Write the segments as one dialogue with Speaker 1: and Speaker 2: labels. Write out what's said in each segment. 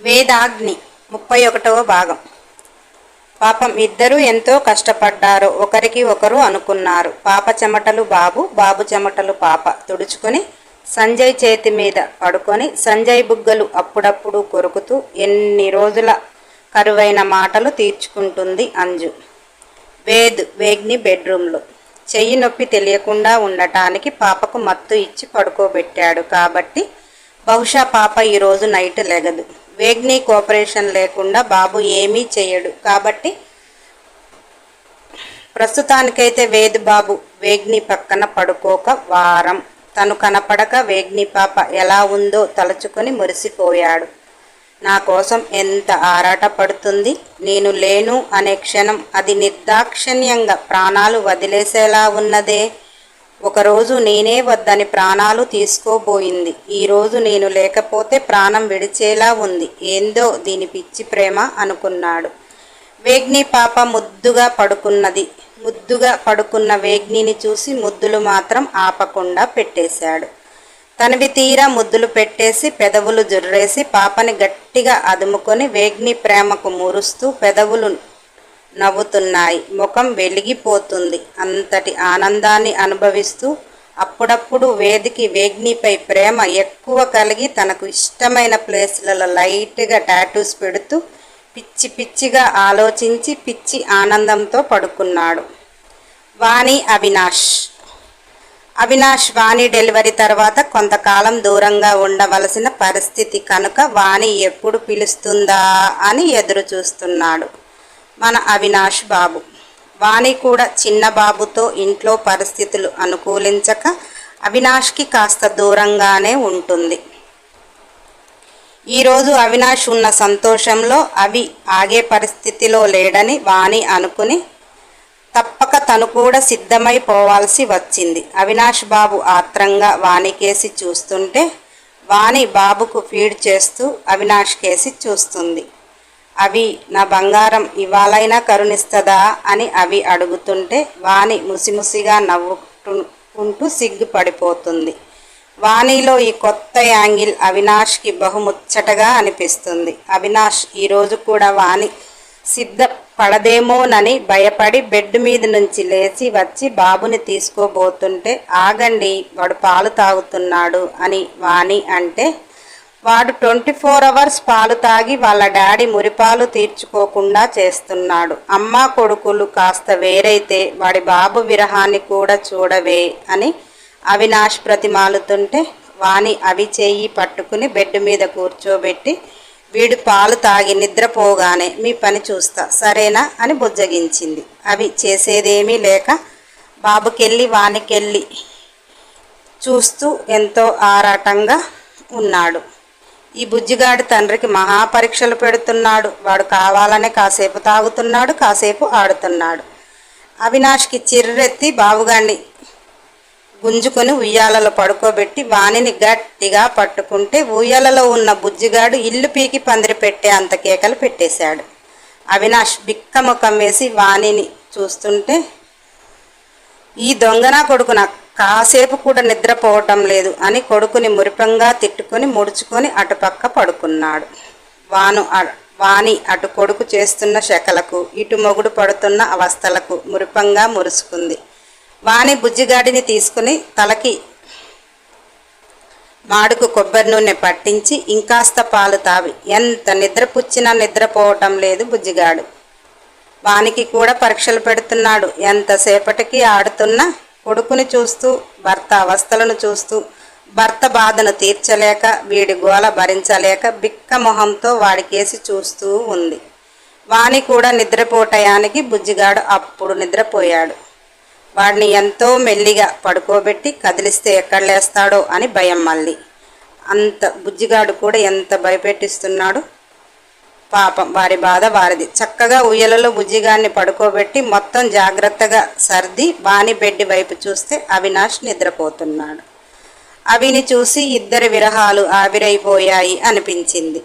Speaker 1: వేదాగ్ని ముప్పై ఒకటవ భాగం. పాపం ఇద్దరూ ఎంతో కష్టపడ్డారు. ఒకరికి ఒకరు అనుకున్నారు. పాప చెమటలు బాబు బాబు చెమటలు పాప తుడుచుకొని సంజయ్ చేతి మీద పడుకొని సంజయ్ బుగ్గలు అప్పుడప్పుడు కొరుకుతూ ఎన్ని రోజుల కరువైన మాటలు తీర్చుకుంటుంది అంజు. వేద్ వేగ్ని బెడ్రూమ్లో. చెయ్యి నొప్పి తెలియకుండా ఉండటానికి పాపకు మత్తు ఇచ్చి పడుకోబెట్టాడు కాబట్టి బహుశా పాప ఈరోజు నైట్ లెగదు. వేగ్ని కోఆపరేషన్ లేకుండా బాబు ఏమీ చేయడు. కాబట్టి ప్రస్తుతానికైతే వేద్ బాబు వేగ్ని పక్కన పడుకోక వారం. తను కనపడక వేగ్ని పాప ఎలా ఉందో తలుచుకొని మురిసిపోయాడు. నా కోసం ఎంత ఆరాట పడుతుంది. నేను లేను అనే క్షణం అది నిర్దాక్షిణ్యంగా ప్రాణాలు వదిలేసేలా ఉన్నదే. ఒకరోజు నేనే వద్దని ప్రాణాలు తీసుకోబోయింది. ఈరోజు నేను లేకపోతే ప్రాణం విడిచేలా ఉంది. ఏందో దీని పిచ్చి ప్రేమ అనుకున్నాడు. వేగ్ని పాప ముద్దుగా పడుకున్నది. ముద్దుగా పడుకున్న వేగ్నిని చూసి ముద్దులు మాత్రం ఆపకుండా పెట్టేశాడు. తనవి తీరా ముద్దులు పెట్టేసి పెదవులు జుర్రేసి పాపని గట్టిగా అదుముకొని వేగ్ని ప్రేమకు మురుస్తూ పెదవులు నవ్వుతున్నాయి. ముఖం వెలిగిపోతుంది. అంతటి ఆనందాన్ని అనుభవిస్తూ అప్పుడప్పుడు వేదికి వేగ్నిపై ప్రేమ ఎక్కువ కలిగి తనకు ఇష్టమైన ప్లేస్లలో లైట్గా టాటూస్ పెడుతూ పిచ్చి పిచ్చిగా ఆలోచించి పిచ్చి ఆనందంతో పడుకున్నాడు. వాణి అవినాష్. అవినాష్ వాణి డెలివరీ తర్వాత కొంతకాలం దూరంగా ఉండవలసిన పరిస్థితి కనుక వాణి ఎప్పుడు పిలుస్తుందా అని ఎదురు చూస్తున్నాడు మన అవినాష్ బాబు. వాణి కూడా చిన్న బాబుతో ఇంట్లో పరిస్థితులు అనుకూలించక అవినాష్కి కాస్త దూరంగానే ఉంటుంది. ఈరోజు అవినాష్ ఉన్న సంతోషంలో అవి ఆగే పరిస్థితిలో లేడని వాణి అనుకుని తప్పక తను కూడా సిద్ధమైపోవాల్సి వచ్చింది. అవినాష్ బాబు ఆత్రంగా వాణి కేసి చూస్తుంటే వాణి బాబుకు ఫీడ్ చేస్తూ అవినాష్ కేసి చూస్తుంది. అవి నా బంగారం ఇవాళైనా కరుణిస్తుందా అని అవి అడుగుతుంటే వాణి ముసిముసిగా నవ్వుకుంటూ సిగ్గుపడిపోతుంది. వాణిలో ఈ కొత్త యాంగిల్ అవినాష్కి బహుముచ్చటగా అనిపిస్తుంది. అవినాష్ ఈరోజు కూడా వాణి సిద్ధపడదేమోనని భయపడి బెడ్ మీద నుంచి లేచి వచ్చి బాబుని తీసుకోబోతుంటే ఆగండి వాడు పాలు తాగుతున్నాడు అని వాణి అంటే వాడు ట్వంటీ ఫోర్ అవర్స్ పాలు తాగి వాళ్ళ డాడీ మురిపాలు తీర్చుకోకుండా చేస్తున్నాడు. అమ్మ కొడుకులు కాస్త వేరైతే వాడి బాబు విరహాన్ని కూడా చూడవే అని అవినాష్ ప్రతిమాలుతుంటే వాణి అవి చేయి పట్టుకుని బెడ్ మీద కూర్చోబెట్టి వీడు పాలు తాగి నిద్రపోగానే మీ పని చూస్తా సరేనా అని బుజ్జగించింది. అవి చేసేదేమీ లేక బాబుకెళ్ళి వానికెళ్ళి చూస్తూ ఎంతో ఆరాటంగా ఉన్నాడు. ఈ బుజ్జిగాడి తండ్రికి మహాపరీక్షలు పెడుతున్నాడు. వాడు కావాలనే కాసేపు తాగుతున్నాడు కాసేపు ఆడుతున్నాడు. అవినాష్కి చిర్రెత్తి బావుగాన్ని గుంజుకొని ఉయ్యాలలో పడుకోబెట్టి వాణిని గట్టిగా పట్టుకుంటే ఉయ్యాలలో ఉన్న బుజ్జిగాడు ఇల్లు పీకి పందిరి పెట్టే అంత కేకలు పెట్టేశాడు. అవినాష్ బిక్క ముఖం వేసి వాణిని చూస్తుంటే ఈ దొంగన కొడుకున? కాసేపు కూడా నిద్రపోవటం లేదు అని కొడుకుని మురిపంగా తిట్టుకొని ముడుచుకొని అటుపక్క పడుకున్నాడు. వాను అ- వాణి అటు కొడుకు చేస్తున్న శకలకు ఇటు మొగుడు పడుతున్న అవస్థలకు మురిపంగా మురుసుకుంది. వాణి బుజ్జిగాడిని తీసుకుని తలకి మాడుకు కొబ్బరి నూనె పట్టించి ఇంకాస్త పాలు తావి. ఎంత నిద్రపుచ్చినా నిద్రపోవటం లేదు బుజ్జిగాడు. వానికి కూడా పరీక్షలు పెడుతున్నాడు. ఎంతసేపటికి ఆడుతున్నా కొడుకుని చూస్తూ భర్త అవస్థలను చూస్తూ భర్త బాధను తీర్చలేక వీడి గోల భరించలేక బిక్క మొహంతో వాడికేసి చూస్తూ ఉంది. వాణి కూడా నిద్రపోటయానికి బుజ్జిగాడు అప్పుడు నిద్రపోయాడు. వాడిని ఎంతో మెల్లిగా పడుకోబెట్టి కదిలిస్తే ఎక్కడ లేస్తాడో అని భయం మళ్ళీ. అంత బుజ్జిగాడు కూడా ఎంత భయపెట్టిస్తున్నాడు? పాపం వారి బాధ వారిది. చక్కగా ఉయ్యలలో భుజిగాన్ని పడుకోబెట్టి మొత్తం జాగ్రత్తగా సర్ది బాని బెడ్డి వైపు చూస్తే అవినాష్ నిద్రపోతున్నాడు. అవిని చూసి ఇద్దరి విరహాలు ఆవిరైపోయాయి అనిపించింది.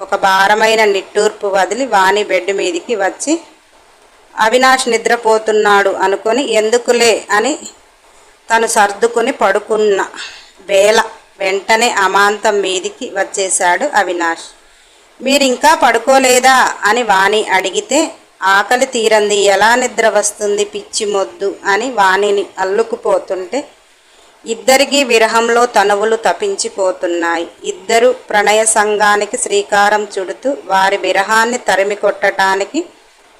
Speaker 1: ఒక భారమైన నిట్టూర్పు వదిలి వాణి బెడ్ మీదికి వచ్చి అవినాష్ నిద్రపోతున్నాడు అనుకొని ఎందుకులే? అని తను సర్దుకుని పడుకున్న వేళ వెంటనే అమాంతం మీదికి వచ్చేశాడు అవినాష్. మీరింకా పడుకోలేదా? అని వాణి అడిగితే ఆకలి తీరంది ఎలా నిద్ర వస్తుంది పిచ్చి మొద్దు అని వాణిని అల్లుకుపోతుంటే ఇద్దరికి విరహంలో తనువులు తపించిపోతున్నాయి ఇద్దరు ప్రణయ సంఘానికి శ్రీకారం చుడుతూ వారి విరహాన్ని తరిమి కొట్టడానికి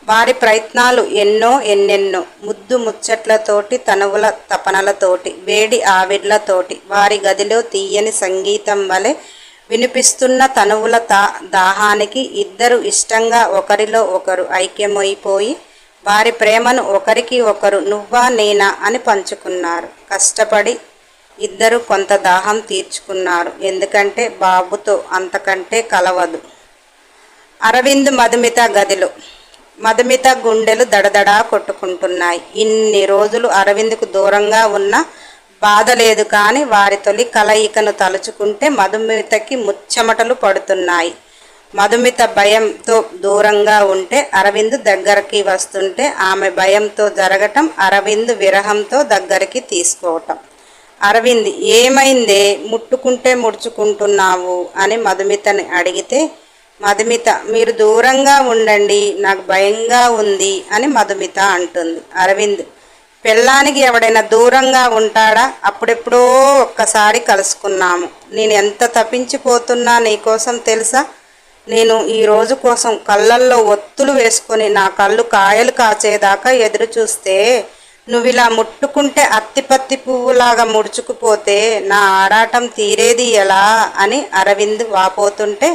Speaker 1: వారి ప్రయత్నాలు ఎన్నో ఎన్నెన్నో. ముద్దు ముచ్చట్లతోటి తనువుల తపనలతోటి వేడి ఆవిడ్లతోటి వారి గదిలో తీయని సంగీతం వలె వినిపిస్తున్న తనువుల తా దాహానికి ఇద్దరు ఇష్టంగా ఒకరిలో ఒకరు ఐక్యమైపోయి వారి ప్రేమను ఒకరికి ఒకరు నువ్వా నేనా అని పంచుకున్నారు. కష్టపడి ఇద్దరు కొంత దాహం తీర్చుకున్నారు. ఎందుకంటే బాబుతో అంతకంటే కలవదు. అరవింద్ మధుమిత గదిలో. మధుమిత గుండెలు దడదడా కొట్టుకుంటున్నాయి. ఇన్ని రోజులు అరవింద్కు దూరంగా ఉన్న బాధ లేదు కానీ వారి తొలి కలయికను తలుచుకుంటే మధుమితకి ముచ్చమటలు పడుతున్నాయి. మధుమిత భయంతో దూరంగా ఉంటే అరవింద్ దగ్గరికి వస్తుంటే ఆమె భయంతో జరగటం అరవింద్ విరహంతో దగ్గరికి తీసుకోవటం. అరవింద్ ఏమైందే? ముట్టుకుంటే ముడుచుకుంటున్నావు అని మధుమితని అడిగితే మధుమిత మీరు దూరంగా ఉండండి నాకు భయంగా ఉంది అని మధుమిత అంటుంది. అరవింద్ పెళ్ళానికి ఎవడైనా దూరంగా ఉంటాడా? అప్పుడెప్పుడో ఒక్కసారి కలుసుకున్నాము. నేను ఎంత తప్పించిపోతున్నా నీకోసం తెలుసా? నేను ఈ రోజు కోసం కళ్ళల్లో ఒత్తులు వేసుకొని నా కళ్ళు కాయలు కాచేదాకా ఎదురు చూస్తే నువ్వు ఇలా ముట్టుకుంటే అత్తిపత్తి పువ్వులాగా ముడుచుకుపోతే నా ఆరాటం తీరేది ఎలా అని అరవింద్ వాపోతుంటే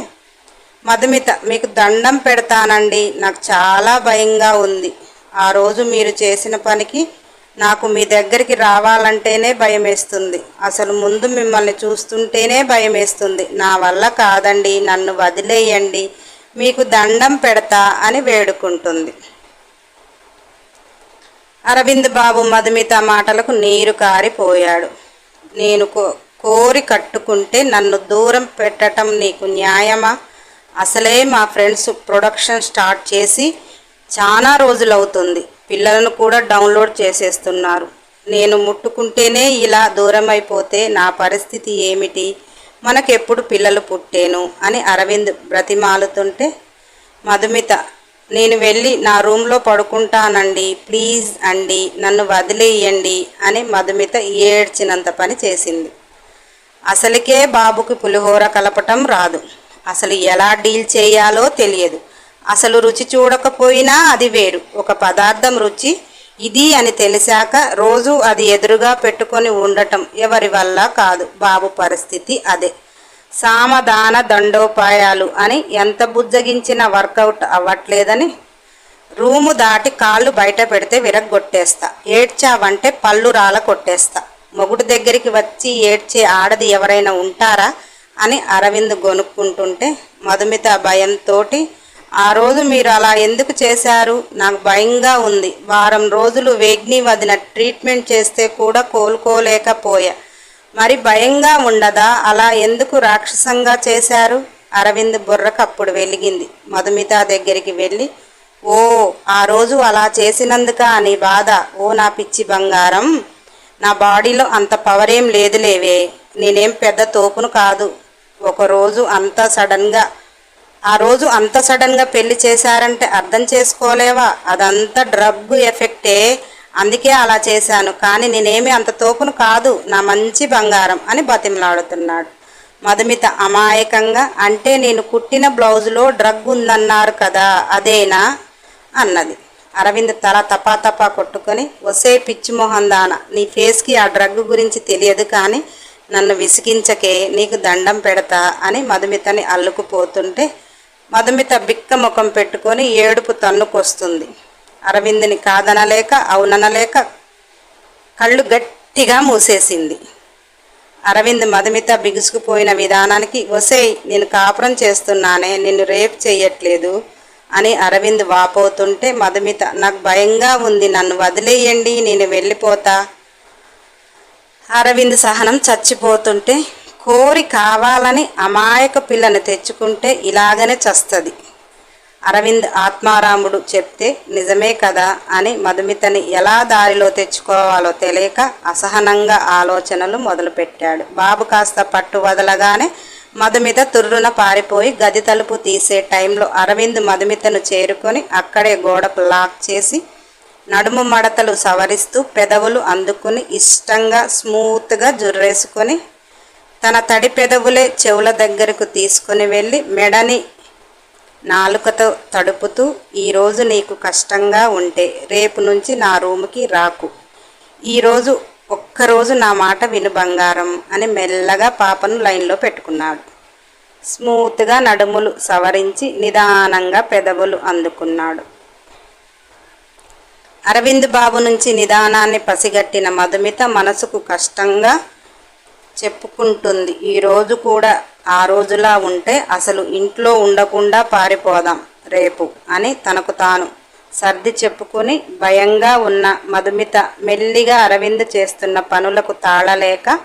Speaker 1: మధుమిత మీకు దండం పెడతానండి. నాకు చాలా భయంగా ఉంది. ఆ రోజు మీరు చేసిన పనికి నాకు మీ దగ్గరికి రావాలంటేనే భయం వేస్తుంది అసలు ముందు మిమ్మల్ని చూస్తుంటేనే భయం వేస్తుంది నా వల్ల కాదండి నన్ను వదిలేయండి మీకు దండం పెడతా అని వేడుకుంటుంది. అరవింద్ బాబు మధుమిత మాటలకు నీరు కారిపోయాడు. నేను కో- కోరి కట్టుకుంటే నన్ను దూరం పెట్టటం నీకు న్యాయమా? అసలే మా ఫ్రెండ్స్ ప్రొడక్షన్ స్టార్ట్ చేసి చాలా రోజులవుతుంది. పిల్లలను కూడా డౌన్లోడ్ చేసేస్తున్నారు. నేను ముట్టుకుంటేనే ఇలా దూరం అయిపోతే నా పరిస్థితి ఏమిటి? మనకెప్పుడు పిల్లలు పుట్టేను? అని అరవింద్ బ్రతిమాలుతుంటే మధుమిత నేను వెళ్ళి నా రూమ్లో పడుకుంటానండి ప్లీజ్ అండి నన్ను వదిలేయండి అని మధుమిత ఏడ్చినంత పని చేసింది. అసలుకే బాబుకి పులిహోర కలపటం రాదు. అసలు ఎలా డీల్ చేయాలో తెలియదు. అసలు రుచి చూడకపోయినా అది వేరు. ఒక పదార్థం రుచి ఇది అని తెలిసాక రోజు అది ఎదురుగా పెట్టుకొని ఉండటం ఎవరి వల్ల కాదు. బాబు పరిస్థితి అదే. సామధాన దండోపాయాలు అని ఎంత బుజ్జగించినా వర్కౌట్ అవ్వట్లేదని రూము దాటి కాళ్ళు బయట పెడితే విరగ్గొట్టేస్తా. ఏడ్చావంటే పళ్ళు రాల కొట్టేస్తా. మొగుడు దగ్గరికి వచ్చి ఏడ్చే ఆడది ఎవరైనా ఉంటారా అని అరవింద్ గొనుక్కుంటుంటే మధుమిత భయంతోటి ఆ రోజు మీరు అలా ఎందుకు చేశారు? నాకు భయంగా ఉంది. వారం రోజులు వేగ్ని వదిన ట్రీట్మెంట్ చేస్తే కూడా కోలుకోలేకపోయా. మరి భయంగా ఉండదా? అలా ఎందుకు రాక్షసంగా చేశారు? అరవింద్ బుర్రకు అప్పుడు వెలిగింది. మధుమిత దగ్గరికి వెళ్ళి ఓ ఆ రోజు అలా చేసినందుక అని బాధ? ఓ నా పిచ్చి బంగారం! నా బాడీలో అంత పవర్ ఏం లేదులేవే! నేనేం పెద్ద తోపును కాదు. ఒకరోజు అంత సడన్గా ఆ రోజు అంత సడన్గా పెళ్ళి చేశారంటే అర్థం చేసుకోలేవా? అదంతా డ్రగ్ ఎఫెక్టే. అందుకే అలా చేశాను. కానీ నేనేమి అంత తోపును కాదు. నా మంచి బంగారం అని బతిమలాడుతున్నాడు. మధుమిత అమాయకంగా అంటే నేను కుట్టిన బ్లౌజులో డ్రగ్ ఉందన్నారు కదా అదేనా? అన్నది. అరవింద్ తల తపా తపా కొట్టుకొని వసే పిచ్చి మొహం దాన నీ ఫేస్కి ఆ డ్రగ్ గురించి తెలియదు కానీ నన్ను విసిగించకే నీకు దండం పెడతా అని మధుమితని అల్లుకుపోతుంటే మధుమిత బిక్క ముఖం పెట్టుకొని ఏడుపు తన్నుకొస్తుంది. అరవింద్ని కాదనలేక అవుననలేక కళ్ళు గట్టిగా మూసేసింది. అరవింద్ మధుమిత బిగుసుకుపోయిన విధానానికి ఒసే నేను కాపురం చేస్తున్నానే నిన్ను రేప్ చెయ్యట్లేదు అని అరవింద్ వాపోతుంటే మధుమిత నాకు భయంగా ఉంది నన్ను వదిలేయండి నేను వెళ్ళిపోతా. అరవింద్ సహనం చచ్చిపోతుంటే కోరి కావాలని అమాయక పిల్లని తెచ్చుకుంటే ఇలాగనే చస్తుంది. అరవింద్ ఆత్మారాముడు చెప్తే నిజమే కదా అని మధుమితని ఎలా దారిలో తెచ్చుకోవాలో తెలియక అసహనంగా ఆలోచనలు మొదలుపెట్టాడు. బాబు కాస్త పట్టు వదలగానే మధుమిత తుర్రున పారిపోయి గది తలుపు తీసే టైంలో అరవింద్ మధుమితను చేరుకొని అక్కడే గోడకు లాక్ చేసి నడుము మడతలు సవరిస్తూ పెదవులు అందుకుని ఇష్టంగా స్మూత్గా జుర్రేసుకొని తన తడి పెదవులే చెవుల దగ్గరకు తీసుకుని వెళ్ళి మెడని నాలుకతో తడుపుతూ ఈరోజు నీకు కష్టంగా ఉంటే రేపు నుంచి నా రూముకి రాకు. ఈరోజు ఒక్కరోజు నా మాట విను బంగారం అని మెల్లగా పాపను లైన్లో పెట్టుకున్నాడు. స్మూత్గా నడుములు సవరించి నిదానంగా పెదవులు అందుకున్నాడు. అరవింద్ బాబు నుంచి నిదానాన్ని పసిగట్టిన మధుమిత మనసుకు కష్టంగా చెప్పుకుంటుంది. ఈరోజు కూడా ఆ రోజులా ఉంటే అసలు ఇంట్లో ఉండకుండా పారిపోదాం రేపు అని తనకు తాను సర్ది చెప్పుకుని భయంగా ఉన్న మధుమిత మెల్లిగా అరవింద్ చేస్తున్న పనులకు తాళలేక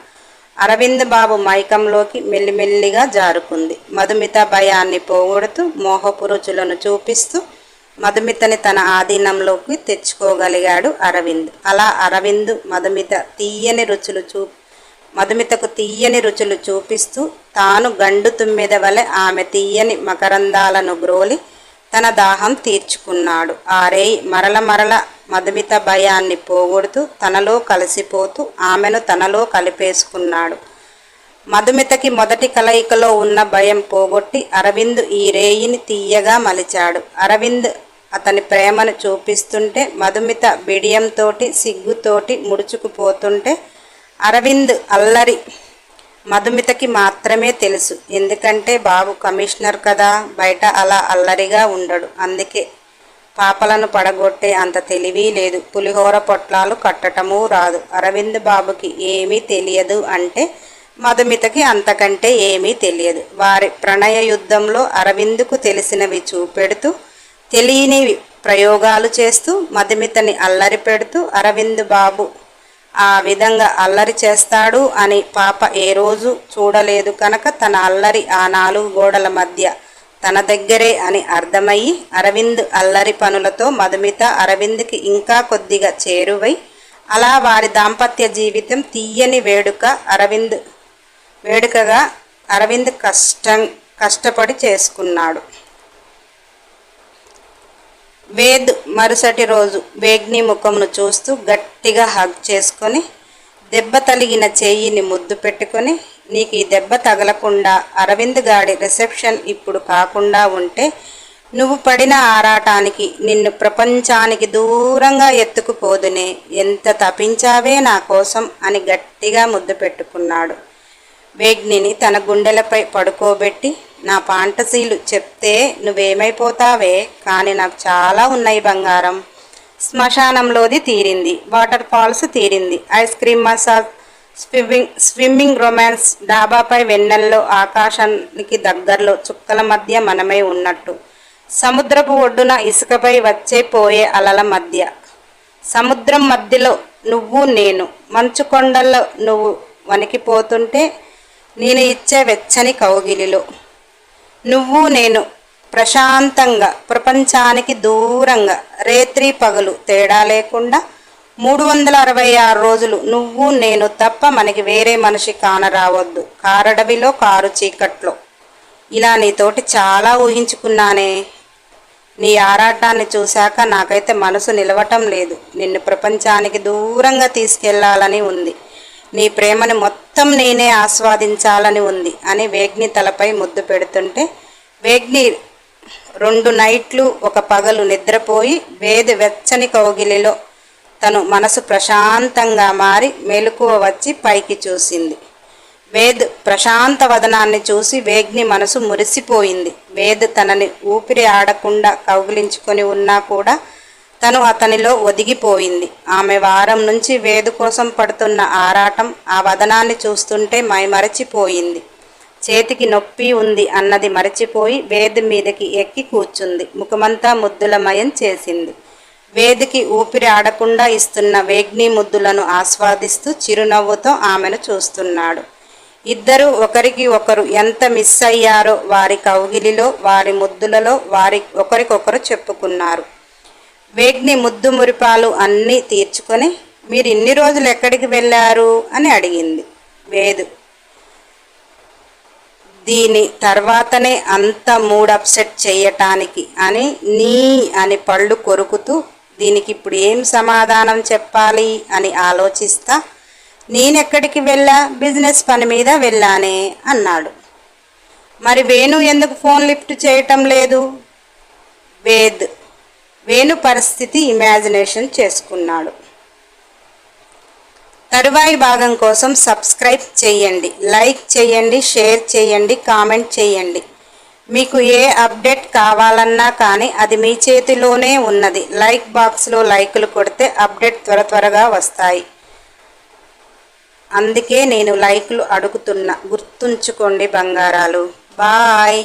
Speaker 1: అరవింద్ బాబు మైకంలోకి మెల్లిమెల్లిగా జారుకుంది. మధుమిత భయాన్ని పోగొడుతూ మోహపు రుచులను చూపిస్తూ మధుమితని తన ఆధీనంలోకి తెచ్చుకోగలిగాడు అరవింద్. అలా అరవింద్ మధుమిత తీయని రుచులు చూ మధుమితకు తీయని రుచులు చూపిస్తూ తాను గండు తుమ్మెద వలె ఆమె తీయని మకరందాలను గ్రోలి తన దాహం తీర్చుకున్నాడు. ఆరే మరల మరల మధుమిత భయాన్ని పోగొడుతూ తనలో కలిసిపోతూ ఆమెను తనలో కలిపేసుకున్నాడు. మధుమితకి మొదటి కలయికలో ఉన్న భయం పోగొట్టి అరవింద్ ఈ రేయిని తీయగా మలిచాడు. అరవింద్ అతని ప్రేమను చూపిస్తుంటే మధుమిత బిడియంతోటి సిగ్గుతోటి ముడుచుకుపోతుంటే అరవింద్ అల్లరి మధుమితకి మాత్రమే తెలుసు. ఎందుకంటే బాబు కమిషనర్ కదా బయట అలా అల్లరిగా ఉండడు. అందుకే పాపలను పడగొట్టే అంత తెలివి లేదు. పులిహోర పొట్లాలు కట్టటమూ రాదు. అరవింద్ బాబుకి ఏమీ తెలియదు అంటే మధుమితకి అంతకంటే ఏమీ తెలియదు. వారి ప్రణయ యుద్ధంలో అరవింద్కు తెలిసినవి చూపెడుతూ తెలియనివి ప్రయోగాలు చేస్తూ మధుమితని అల్లరి పెడుతూ అరవింద్ బాబు ఆ విధంగా అల్లరి చేస్తాడు అని పాప ఏ రోజు చూడలేదు కనుక తన అల్లరి ఆ నాలుగు గోడల మధ్య తన దగ్గరే అని అర్థమయ్యి అరవింద్ అల్లరి పనులతో మధుమిత అరవింద్కి ఇంకా కొద్దిగా చేరువై అలా వారి దాంపత్య జీవితం తీయని వేడుక అరవింద్ వేడుకగా అరవింద్ కష్టం కష్టపడి చేసుకున్నాడు. వేద్ మరుసటి రోజు వేగ్ని ముఖమును చూస్తూ గట్టిగా హగ్ చేసుకొని దెబ్బ తలిగిన చేయిని ముద్దు పెట్టుకొని నీకు ఈ దెబ్బ తగలకుండా అరవింద్ గాడి రిసెప్షన్ ఇప్పుడు కాకుండా ఉంటే నువ్వు పడిన ఆరాటానికి నిన్ను ప్రపంచానికి దూరంగా ఎత్తుకుపోదునే ఎంత తపించావే నా కోసం అని గట్టిగా ముద్దు పెట్టుకున్నాడు. వేగ్నిని తన గుండెలపై పడుకోబెట్టి నా పాంటసీలు చెప్తే నువ్వేమైపోతావే కానీ నాకు చాలా ఉన్నాయి బంగారం. శ్మశానంలోది తీరింది వాటర్ ఫాల్స్ తీరింది. Ice cream massage swimming swimming romance డాబాపై వెన్నెల్లో ఆకాశానికి దగ్గరలో చుక్కల మధ్య మనమై ఉన్నట్టు. సముద్రపు ఒడ్డున ఇసుకపై వచ్చే పోయే అలల మధ్య. సముద్రం మధ్యలో నువ్వు నేను. మంచు కొండల్లో నువ్వు వణికిపోతుంటే నేను ఇచ్చే వెచ్చని కౌగిలిలో. నువ్వు నేను ప్రశాంతంగా ప్రపంచానికి దూరంగా రేత్రి పగలు తేడా లేకుండా మూడు వందల అరవై ఆరు రోజులు నువ్వు నేను తప్ప మనకి వేరే మనిషి కానరావద్దు. కారడవిలో కారు చీకట్లో. ఇలా నీతోటి చాలా ఊహించుకున్నానే. నీ ఆరాటాన్ని చూశాక నాకైతే మనసు నిలవటం లేదు. నిన్ను ప్రపంచానికి దూరంగా తీసుకెళ్ళాలని ఉంది. నీ ప్రేమని మొత్తం మొత్తం నేనే ఆస్వాదించాలని ఉంది అని వేగ్ని తలపై ముద్దు పెడుతుంటే వేగ్ని రెండు నైట్లు ఒక పగలు నిద్రపోయి వేద వెచ్చని కౌగిలిలో తను మనసు ప్రశాంతంగా మారి మెలకువ వచ్చి పైకి చూసింది. వేద్ ప్రశాంత వదనాన్ని చూసి వేగ్ని మనసు మురిసిపోయింది. వేద్ తనని ఊపిరి ఆడకుండా కౌగిలించుకొని ఉన్నా కూడా తను అతనిలో ఒదిగిపోయింది. ఆమె వారం నుంచి వేదు కోసం పడుతున్న ఆరాటం ఆ వదనాన్ని చూస్తుంటే మైమరచిపోయింది చేతికి నొప్పి ఉంది అన్నది మరచిపోయి వేది మీదకి ఎక్కి కూర్చుంది. ముఖమంతా ముద్దులమయం చేసింది. వేదికి ఊపిరి ఆడకుండా ఇస్తున్న వేగ్ని ముద్దులను ఆస్వాదిస్తూ చిరునవ్వుతో ఆమెను చూస్తున్నాడు. ఇద్దరు ఒకరికి ఒకరు ఎంత మిస్ అయ్యారో వారి కౌగిలిలో వారి ముద్దులలో వారి ఒకరికొకరు చెప్పుకున్నారు. వేగ్ని ముద్దు మురిపాలు అన్నీ తీర్చుకొని మీరు ఇన్ని రోజులు ఎక్కడికి వెళ్ళారు అని అడిగింది. వేదు. దీని తర్వాతనే అంత మూడ్ అప్సెట్ చేయటానికి అని నీ అని పళ్ళు కొరుకుతూ దీనికి ఇప్పుడు ఏం సమాధానం చెప్పాలి అని ఆలోచిస్తా నేనెక్కడికి వెళ్ళా? బిజినెస్ పని మీద వెళ్ళానే అన్నాడు. మరి వేణు ఎందుకు ఫోన్ లిఫ్ట్ చేయటం లేదు? వేద్. వేణు పరిస్థితి ఇమాజినేషన్ చేసుకున్నాడు. తరువాయి భాగం కోసం సబ్స్క్రైబ్ చేయండి లైక్ చేయండి షేర్ చేయండి కామెంట్ చేయండి. మీకు ఏ అప్డేట్ కావాలన్నా కానీ అది మీ చేతిలోనే ఉన్నది. లైక్ బాక్స్లో లైకులు కొడితే అప్డేట్ త్వర త్వరగా వస్తాయి. అందుకే నేను లైకులు అడుగుతున్నా. గుర్తుంచుకోండి బంగారాలు. బాయ్